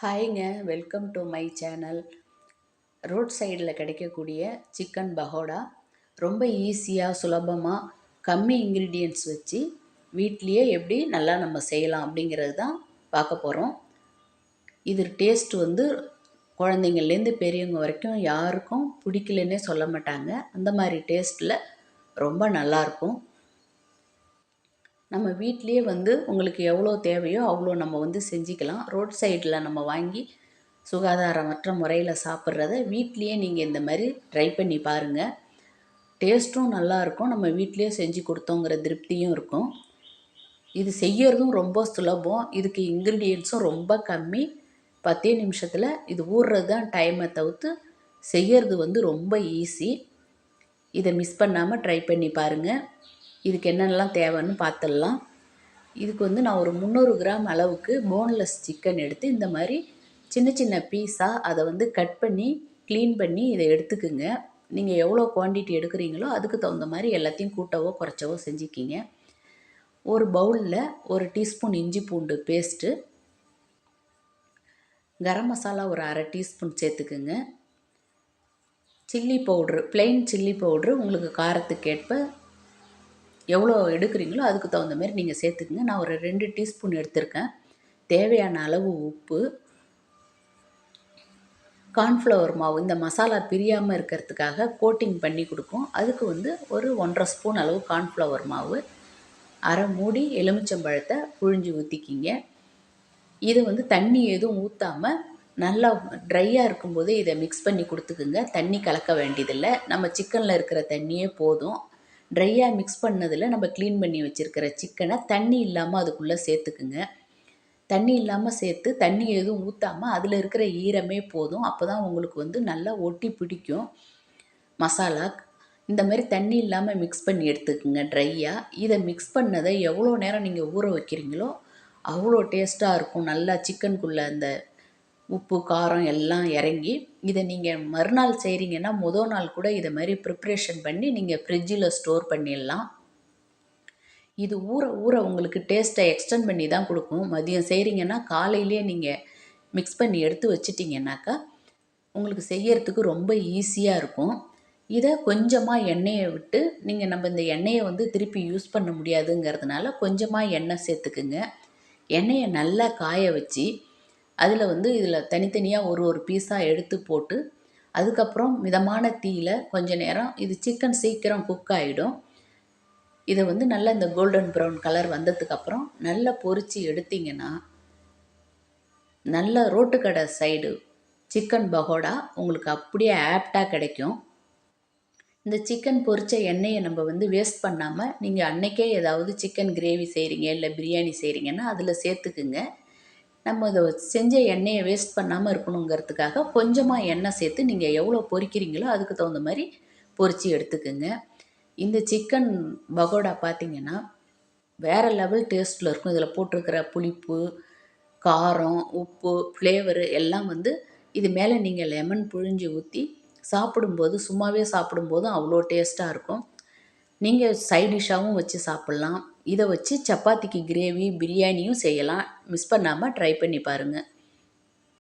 ஹாய்ங்க welcome to my channel. Road சைடில் கிடைக்கக்கூடிய chicken pakoda. ரொம்ப ஈஸியாக சுலபமாக கம்மி இன்க்ரீடியன்ட்ஸ் வச்சு வீட்லேயே எப்படி நல்லா நம்ம செய்யலாம் அப்படிங்கிறது தான் பார்க்க போகிறோம் இது டேஸ்ட் வந்து குழந்தைங்கள்லேருந்து பெரியவங்க வரைக்கும் யாருக்கும் பிடிக்கலன்னே சொல்ல மாட்டாங்க. அந்த மாதிரி டேஸ்ட்டில் ரொம்ப நல்லாயிருக்கும் நம்ம வீட்லேயே வந்து உங்களுக்கு எவ்வளோ தேவையோ அவ்வளோ நம்ம வந்து செஞ்சுக்கலாம். ரோட் சைடில் நம்ம வாங்கி சுகாதாரமற்ற முறையில் சாப்பிட்றத வீட்லேயே நீங்கள் இந்த மாதிரி ட்ரை பண்ணி பாருங்கள் டேஸ்ட்டும் நல்லாயிருக்கும் நம்ம வீட்லேயே செஞ்சு கொடுத்தோங்கிற திருப்தியும் இருக்கும். இது செய்யறதும் ரொம்ப சுலபம். இதுக்கு இன்க்ரீடியன்ஸும் ரொம்ப கம்மி. பத்தே நிமிஷத்தில் இது ஊறுறது தான் டைமை தவிர்த்து செய்யறது வந்து ரொம்ப ஈஸி இதை மிஸ் பண்ணாமல் ட்ரை பண்ணி பாருங்கள் இதுக்கு என்னென்னலாம் தேவைன்னு பார்த்துடலாம். இதுக்கு வந்து நான் ஒரு முந்நூறு கிராம் அளவுக்கு போன்லெஸ் சிக்கன் எடுத்து இந்த மாதிரி சின்ன சின்ன பீஸாக அதை வந்து கட் பண்ணி க்ளீன் பண்ணி இதை எடுத்துக்குங்க. நீங்கள் எவ்வளோ குவான்டிட்டி எடுக்கிறீங்களோ அதுக்கு தகுந்த மாதிரி எல்லாத்தையும் கூட்டவோ குறைச்சவோ செஞ்சுக்கிங்க. ஒரு பவுலில் ஒரு டீஸ்பூன் இஞ்சி பூண்டு பேஸ்ட்டு கரம் மசாலா ஒரு அரை டீஸ்பூன் சேர்த்துக்குங்க. Chilli powder plain chilli powder உங்களுக்கு காரத்துக்கேற்ப எவ்வளோ எடுக்கிறீங்களோ அதுக்கு தகுந்த மாதிரி நீங்கள் சேர்த்துக்குங்க. நான் ஒரு ரெண்டு டீஸ்பூன் எடுத்திருக்கேன். தேவையான அளவு உப்பு கார்ன்ஃப்ளவர் மாவு இந்த மசாலா பிரியாமல் இருக்கிறதுக்காக கோட்டிங் பண்ணி கொடுக்கும். அதுக்கு வந்து ஒரு ஒன்றரை ஸ்பூன் அளவு கார்ன்ஃப்ளவர் மாவு அரை மூடி எலுமிச்சம்பழத்தை புழிஞ்சு ஊற்றிக்கிங்க இதை வந்து தண்ணி எதுவும் ஊற்றாமல் நல்லா ட்ரையாக இருக்கும்போது இதை மிக்ஸ் பண்ணி கொடுத்துக்குங்க. தண்ணி கலக்க வேண்டியதில்லை. நம்ம சிக்கனில் இருக்கிற தண்ணியே போதும். ட்ரையாக மிக்ஸ் பண்ணதில் நம்ம க்ளீன் பண்ணி வச்சுருக்கிற சிக்கனை தண்ணி இல்லாமல் அதுக்குள்ளே சேர்த்துக்குங்க. தண்ணி இல்லாமல் சேர்த்து தண்ணி எதுவும் ஊற்றாமல் அதில் இருக்கிற ஈரமே போதும். அப்போ தான் உங்களுக்கு வந்து நல்லா ஒட்டி பிடிக்கும். மசாலா இந்த மாதிரி தண்ணி இல்லாமல் மிக்ஸ் பண்ணி எடுத்துக்கோங்க ட்ரையாக இதை மிக்ஸ் பண்ணதை எவ்வளோ நேரம் நீங்கள் ஊற வைக்கிறீங்களோ அவ்வளோ டேஸ்ட்டாக இருக்கும். நல்லா சிக்கனுக்குள்ளே அந்த உப்பு காரம் எல்லாம் இறங்கி இதை நீங்கள் மறுநாள் செய்கிறீங்கன்னா முதல் நாள் கூட இதை மாதிரி ப்ரிப்ரேஷன் பண்ணி நீங்கள் ஃப்ரிட்ஜில் ஸ்டோர் பண்ணிடலாம். இது ஊற ஊற உங்களுக்கு டேஸ்ட்டை எக்ஸ்டெண்ட் பண்ணி தான் கொடுக்கும். மதியம் செய்கிறீங்கன்னா காலையிலே நீங்கள் மிக்ஸ் பண்ணி எடுத்து வச்சிட்டிங்கனாக்கா உங்களுக்கு செய்யறதுக்கு ரொம்ப ஈஸியாக இருக்கும். இதை கொஞ்சமாக எண்ணெயை விட்டு நீங்கள் நம்ம இந்த எண்ணெயை வந்து திருப்பி யூஸ் பண்ண முடியாதுங்கிறதுனால கொஞ்சமாக எண்ணெய் சேர்த்துக்குங்க. எண்ணெயை நல்லா காய வச்சு அதில் வந்து இதில் தனித்தனியாக ஒரு ஒரு பீஸாக எடுத்து போட்டு அதுக்கப்புறம் மிதமான தீயில் கொஞ்ச நேரம் இது சிக்கன் சீக்கிரம் குக் ஆகிடும் இதை வந்து நல்லா இந்த கோல்டன் ப்ரௌன் கலர் வந்ததுக்கப்புறம் நல்லா பொரித்து எடுத்திங்கன்னா நல்ல ரோட்டு கடை சைடு சிக்கன் பகோடா உங்களுக்கு அப்படியே ஆப்டாக கிடைக்கும். இந்த சிக்கன் பொரித்த எண்ணெயை நம்ம வந்து வேஸ்ட் பண்ணாமல் நீங்கள் அன்னைக்கே ஏதாவது சிக்கன் கிரேவி செய்கிறீங்க இல்லை பிரியாணி செய்கிறீங்கன்னா அதில் சேர்த்துக்குங்க. நம்ம இதை செஞ்ச எண்ணெயை வேஸ்ட் பண்ணாமல் இருக்கணுங்கிறதுக்காக கொஞ்சமாக எண்ணெய் சேர்த்து நீங்கள் எவ்வளோ பொரிக்கிறீங்களோ அதுக்கு தகுந்த மாதிரி பொரித்து எடுத்துக்கோங்க. இந்த சிக்கன் பகோடா பார்த்திங்கன்னா வேறு லெவல் டேஸ்ட்டில் இருக்கும். இதில் போட்டிருக்கிற புளிப்பு காரம் உப்பு ஃப்ளேவரு எல்லாம் வந்து இது மேலே நீங்கள் லெமன் புழிஞ்சு ஊற்றி சாப்பிடும்போது சும்மாவே சாப்பிடும்போதும் அவ்வளோ டேஸ்ட்டாக இருக்கும். நீங்கள் சைட் டிஷ்ஷாகவும் வச்சு சாப்பிட்லாம். இதை வச்சு சப்பாத்திக்கு கிரேவி பிரியாணியும் செய்யலாம். மிஸ் பண்ணாமல் ட்ரை பண்ணி பாருங்கள்